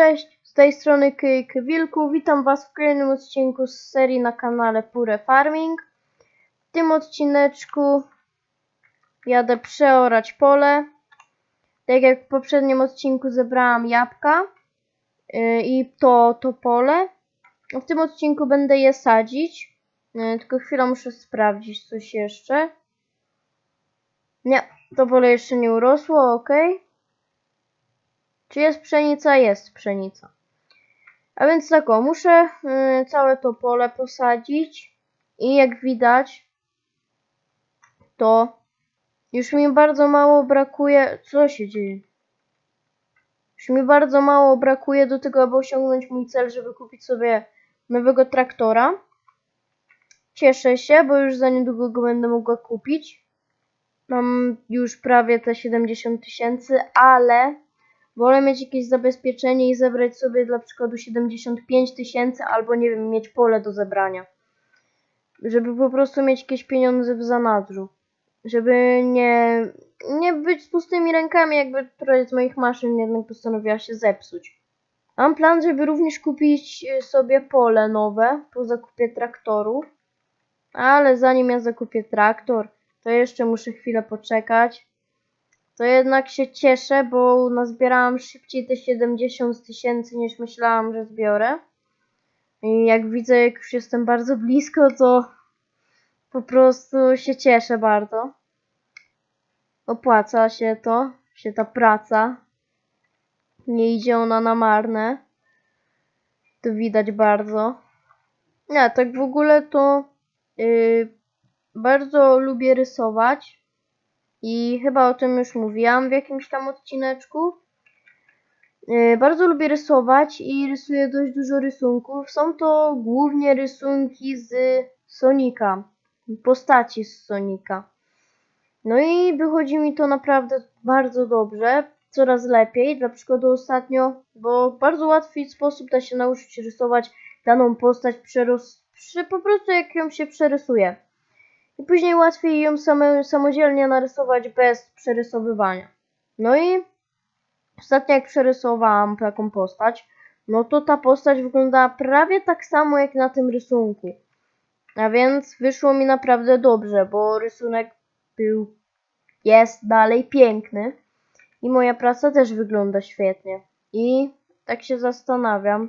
cześć, z tej strony Kyk Wilku. Witam Was w kolejnym odcinku z serii na kanale Pure Farming. W tym odcineczku jadę przeorać pole. Tak jak w poprzednim odcinku zebrałam jabłka yy, i to, to pole. W tym odcinku będę je sadzić. Yy, tylko chwilę muszę sprawdzić coś jeszcze. Nie, to pole jeszcze nie urosło, ok. Czy jest pszenica? Jest pszenica. A więc tak o, muszę y, całe to pole posadzić i jak widać to już mi bardzo mało brakuje. Co się dzieje? Już mi bardzo mało brakuje do tego, aby osiągnąć mój cel, żeby kupić sobie nowego traktora. Cieszę się, bo już za niedługo go będę mogła kupić. Mam już prawie te 70 tysięcy, ale Wolę mieć jakieś zabezpieczenie i zebrać sobie dla przykładu 75 tysięcy albo nie wiem, mieć pole do zebrania. Żeby po prostu mieć jakieś pieniądze w zanadrzu. Żeby nie, nie być z pustymi rękami, jakby któraś z moich maszyn jednak postanowiła się zepsuć. Mam plan, żeby również kupić y, sobie pole nowe po zakupie traktoru. Ale zanim ja zakupię traktor, to jeszcze muszę chwilę poczekać to jednak się cieszę, bo nazbierałam szybciej te 70 tysięcy niż myślałam, że zbiorę. I jak widzę, jak już jestem bardzo blisko, to po prostu się cieszę bardzo. Opłaca się to, się ta praca. Nie idzie ona na marne. To widać bardzo. Nie, tak w ogóle to yy, bardzo lubię rysować. I chyba o tym już mówiłam w jakimś tam odcineczku. Yy, bardzo lubię rysować i rysuję dość dużo rysunków. Są to głównie rysunki z Sonika, postaci z Sonika. No i wychodzi mi to naprawdę bardzo dobrze, coraz lepiej. Dla przykładu ostatnio, bo bardzo łatwy sposób da się nauczyć rysować daną postać przeros- przy, po prostu jak ją się przerysuje i później łatwiej ją same, samodzielnie narysować bez przerysowywania. No i ostatnio jak przerysowałam taką postać, no to ta postać wyglądała prawie tak samo jak na tym rysunku. A więc wyszło mi naprawdę dobrze, bo rysunek był, jest dalej piękny i moja praca też wygląda świetnie. I tak się zastanawiam,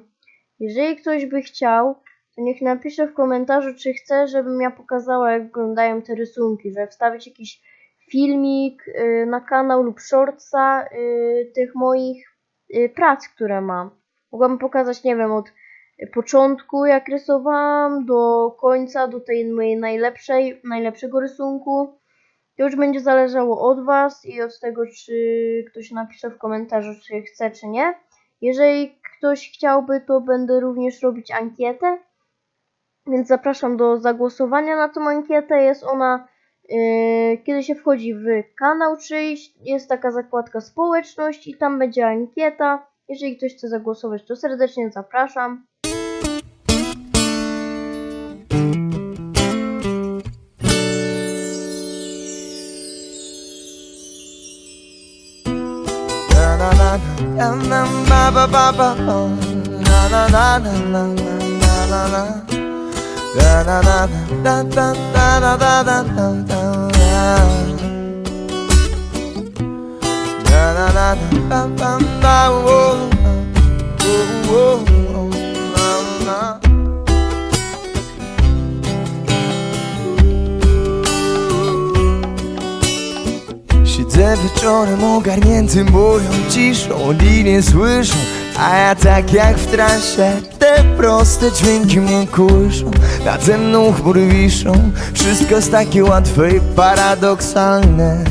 jeżeli ktoś by chciał, niech napisze w komentarzu, czy chce, żebym ja pokazała, jak wyglądają te rysunki, że wstawić jakiś filmik y, na kanał lub shortsa y, tych moich y, prac, które mam. Mogłabym pokazać, nie wiem, od początku, jak rysowałam, do końca, do tej mojej najlepszej, najlepszego rysunku. To już będzie zależało od Was i od tego, czy ktoś napisze w komentarzu, czy chce, czy nie. Jeżeli ktoś chciałby, to będę również robić ankietę więc zapraszam do zagłosowania na tą ankietę. Jest ona, yy, kiedy się wchodzi w kanał czyjś, jest taka zakładka społeczność i tam będzie ankieta. Jeżeli ktoś chce zagłosować, to serdecznie zapraszam. Na na na na na na. Na na na na Siedzę wieczorem ogarnięty moją ciszą Linie słyszą, a ja tak jak w transie Te proste dźwięki mnie kuszą Nade mną chmury wiszą. Wszystko jest takie łatwe i paradoksalne.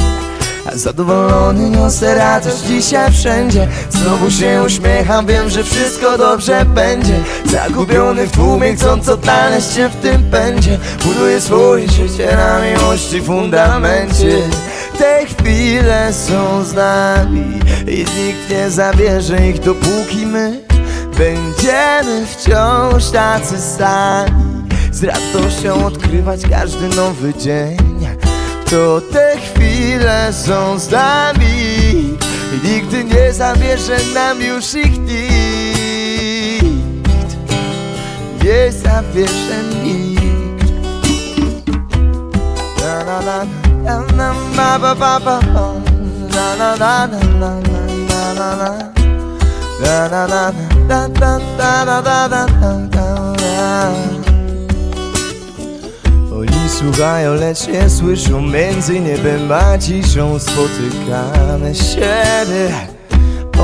A zadowolony niosę radość dzisiaj wszędzie. Znowu się uśmiecham, wiem, że wszystko dobrze będzie. Zagubiony w tłumie, chcąc odnaleźć się w tym pędzie. Buduję swoje życie na miłości fundamencie. Te chwile są z nami I nikt nie zabierze ich dopóki my Będziemy wciąż tacy sami Z radością odkrywać każdy nowy dzień to te chwile są z nami nigdy nie zabierze nam już ich nikt nie zabierze nikt Na na na na na ba ba ba. Na na na na na na na na na da da da da da da da da Oni słuchają, lecz nie słyszą. Między niebem a ciszą Spotykamy siebie.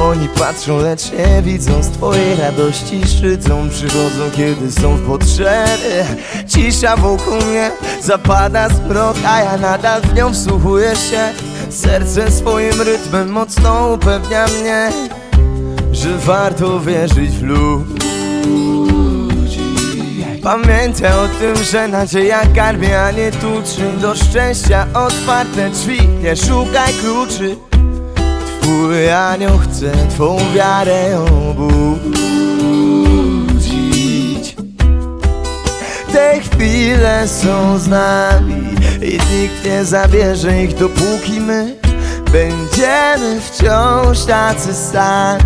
Oni patrzą, lecz nie widzą. Z twojej radości szydzą Przychodzą, kiedy są w potrzebie. Cisza wokół mnie Zapada zmrok, a ja nadal w nią wsłuchuję się. Serce swoim rytmem mocno upewnia mnie Że warto wierzyć w ludzi Pamiętaj o tym, że nadzieja karmi, a nie tuczy Do szczęścia otwarte drzwi, nie szukaj kluczy. Twój anioł chce twą wiarę obudzić. Te chwile są z nami I nikt nie zabierze ich dopóki my Będziemy wciąż tacy sami.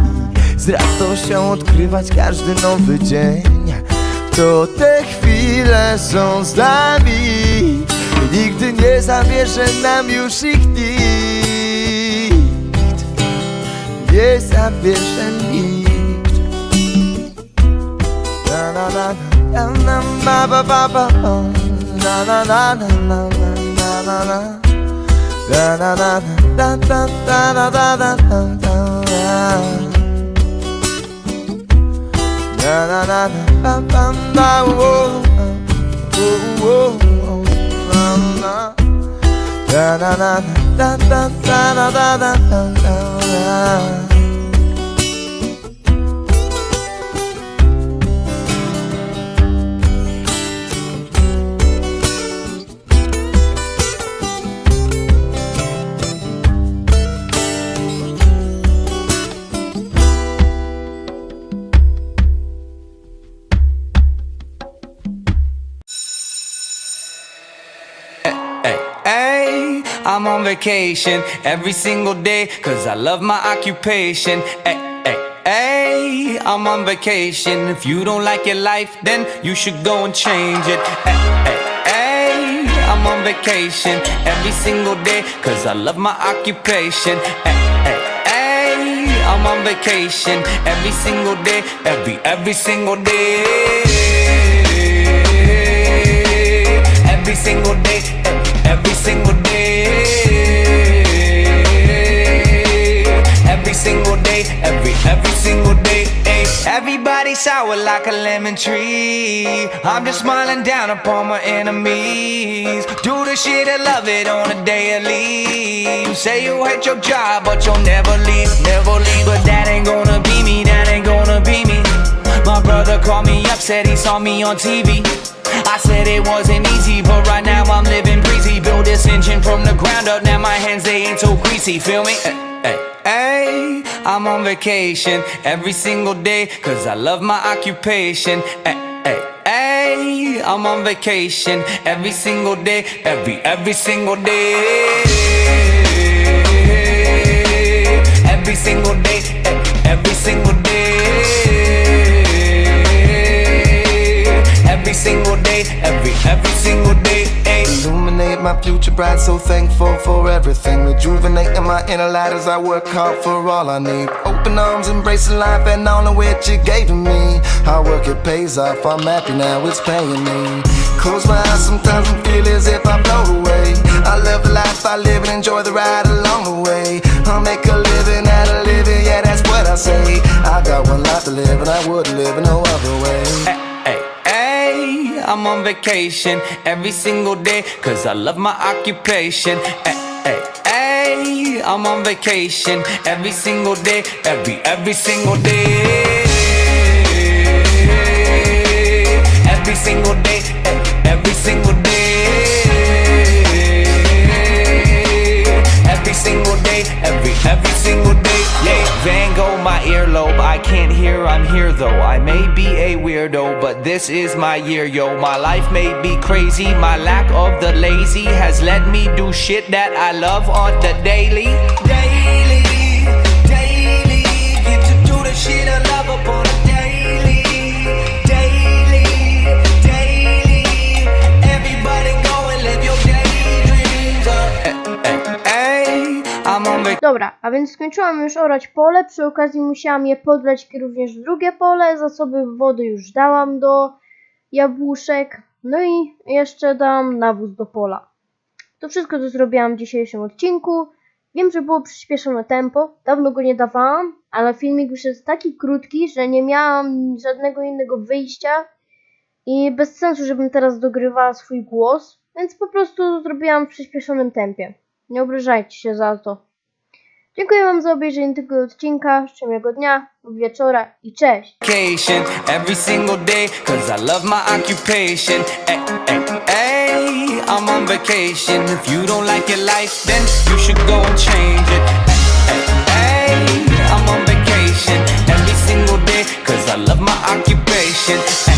Z radością odkrywać każdy nowy dzień To te chwile są z nami I nigdy nie zabierze nam już ich nikt Nie zabierze nikt Na na na na na ba ba ba. Na na na na na na na na Da da da da da da da da da da da Da da da da da da whoa whoa whoa da da da da da da da da da da da Hey, I'm on vacation every single day cause I love my occupation. Hey, I'm on vacation. If you don't like your life, then you should go and change it. Hey, I'm on vacation every single day cause I love my occupation. Hey, I'm on vacation every single day, every, every single day. Every single day, every single day. Sour like a lemon tree. I'm just smiling down upon my enemies. Do the shit I love it on a daily. You say you hate your job, but you'll never leave, never leave. But that ain't gonna be me, that ain't gonna be me. My brother called me up, said he saw me on TV. I said it wasn't easy, but right now I'm living breezy. Build this engine from the ground up, now my hands they ain't so greasy. Feel me? Eh, eh. Hey, hey, hey, I'm on vacation every single day, cause I love my occupation. Hey, I'm on vacation every single day, every, every single day. Every single day, every single day. Every single day, every, every single day. ay. Illuminate my future bright, so thankful for everything. Rejuvenating my inner light as I work hard for all I need. Open arms, embracing life and all of which you gave to me. Hard work, it pays off. I'm happy now, it's paying me. Close my eyes sometimes I feel as if I blow away. I love the life I live and enjoy the ride along the way. I'll make a living out of living, yeah, that's what I say. I got one life to live and I wouldn't live in no other way. I'm on vacation every single day cause I love my occupation. Hey, hey, hey, I'm on vacation every single day, every, every single day. Every single day, every single day. Every single day, every, every earlobe. I can't hear, I'm here though. I may be a weirdo, but this is my year, yo. My life may be crazy. My lack of the lazy has let me do shit that I love on the daily. Daily, Dobra, a więc skończyłam już orać pole, przy okazji musiałam je podlać również w drugie pole, zasoby wody już dałam do jabłuszek, no i jeszcze dałam nawóz do pola. To wszystko, co zrobiłam w dzisiejszym odcinku. Wiem, że było przyspieszone tempo, dawno go nie dawałam, ale filmik już jest taki krótki, że nie miałam żadnego innego wyjścia i bez sensu, żebym teraz dogrywała swój głos, więc po prostu zrobiłam w przyspieszonym tempie. Nie obrażajcie się za to. Dziękuję Wam za obejrzenie tego odcinka, życzę miłego dnia, wieczora i cześć! I'm on vacation. If you don't like your life, then you should go and change it. I'm on vacation every single day cause I love my occupation.